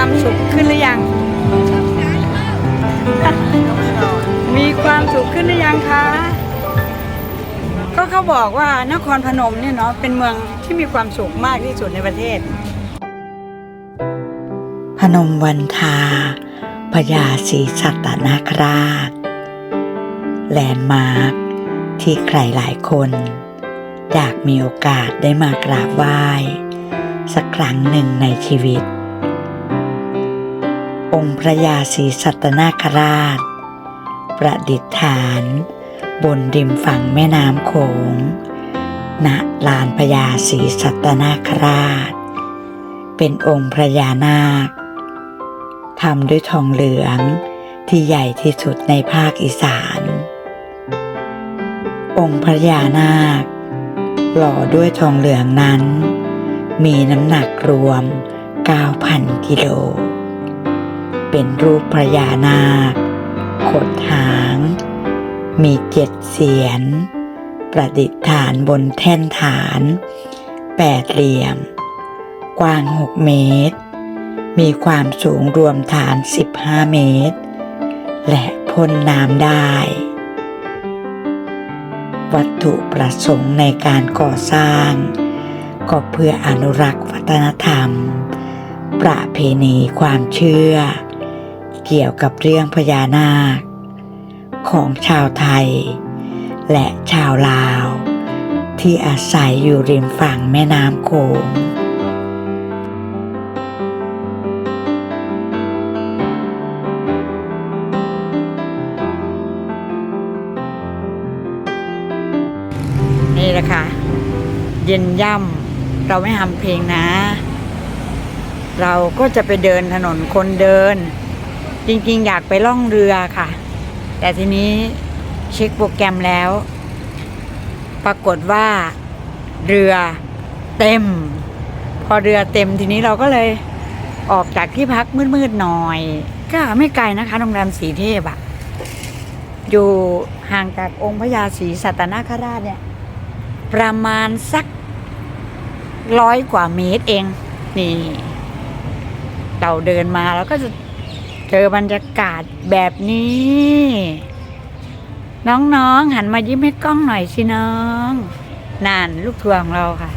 ความสุขขึ้นหรือยัง มีความสุขขึ้นหรือยังคะ ก็เขาบอกว่านครพนมเนี่ยเนาะเป็นเมืองที่มีความสุขมากที่สุดในประเทศ พนมวันทาพญาศรีสัตนาคราชแลนด์มาร์คที่ใครหลายคนอยากมีโอกาสได้มากราบไหว้ สักครั้งหนึ่งในชีวิต องค์พระยาศรีสัตนาคราช ประดิษฐาน บนริมฝั่งแม่น้ำโขง ณ ลานพญาศรีสัตนาคราช เป็นองค์พระยานาคทำด้วยทองเหลืองที่ใหญ่ที่สุดในภาคอีสาน องค์พระยานาค หล่อด้วยทองเหลืองนั้น มีน้ำหนักรวม 9,000 กิโล เป็นรูปพระยานาคขดหาง มีเจ็ดเสียน ประดิษฐานบนแท่นฐานแปดเหลี่ยม กว้าง6เมตร มีความสูงรวมฐาน15เมตร และพ่นน้ำได้ วัตถุประสงค์ในการก่อสร้าง ก็เพื่ออนุรักษ์วัฒนธรรม ประเพณีความเชื่อ เกี่ยวกับเรื่องพญานาค ของชาวไทย และชาวลาว ที่อาศัยอยู่ริมฝั่งแม่น้ำโขงนี่แหละค่ะ เย็นย่ำเราไม่ทำเพลงนะ เราก็จะไปเดินถนนคนเดิน จริงๆ อยากไปล่องเรือค่ะ แต่ทีนี้เช็คโปรแกรมแล้ว ปรากฏว่าเรือเต็ม พอเรือเต็มทีนี้เราก็เลยออกจากที่พักมืดๆหน่อย ก็ไม่ไกลนะคะโรงแรมสีเทพอะอยู่ห่างจากองค์พระยาศรีสัตนคราชเนี่ย ประมาณสักร้อยกว่าเมตรเอง นี่เราเดินมาแล้วก็จะ เจอบรรยากาศแบบนี้ น้องๆหันมายิ้มให้กล้องหน่อยสิน้อง นานลูกทัวร์ของเราค่ะ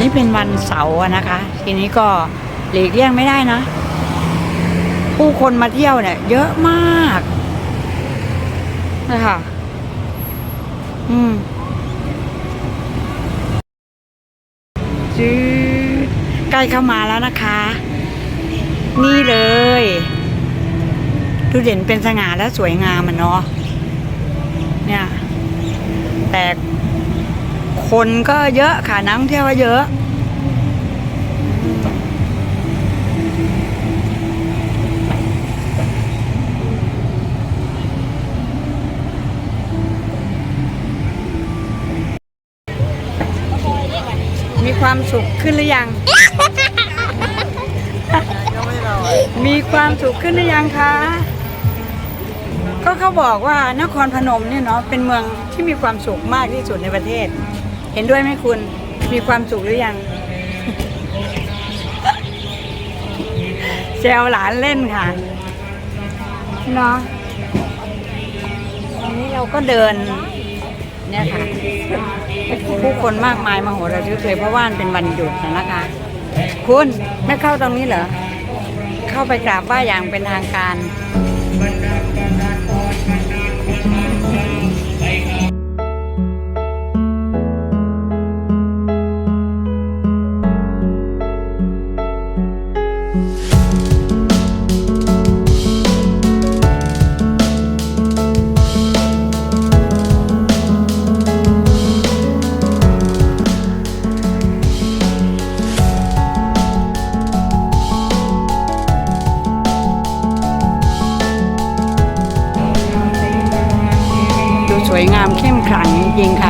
นี้เป็นวันเสาร์นะคะ ทีนี้ก็หลีกเลี่ยงไม่ได้นะ ผู้คนมาเที่ยวเนี่ย เยอะมากนะคะอืมจืดใกล้เข้ามาแล้วนะคะ นี่เลยดูเด่นเป็นสง่าและสวยงามมันเนาะเนี่ย แต่ คนก็เยอะค่ะนักท่องเที่ยวก็เยอะ มีความสุขขึ้นหรือยัง มีความสุขขึ้นหรือยังคะก็เขาบอกว่านครพนมเนี่ยเนาะเป็นเมืองที่มีความสุขมากที่สุดในประเทศ เห็นด้วยไหมคุณ มีความสุขหรือยังแซวหลานเล่นค่ะ เนาะอันนี้เราก็เดิน เนี่ยค่ะ ผู้คนมากมายมาโหระทึกเลยเพราะว่านเป็นวันหยุดนะนะคะ คุณไม่เข้าตรงนี้เหรอ เข้าไปกราบไหว้อย่างเป็นทางการิงค่ะ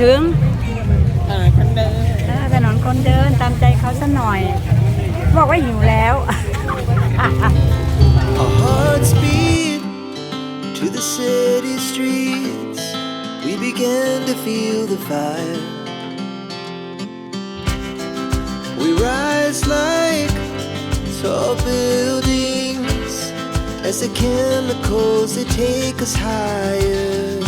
ถึงอ่าคนเดินเออถนนคนเดินตามใจเขาสัหน่อย บอกว่าหิวแล้ว Our hearts beat to the city streets. We began to feel the fire. We rise like tall buildings as the chemicals they take us higher.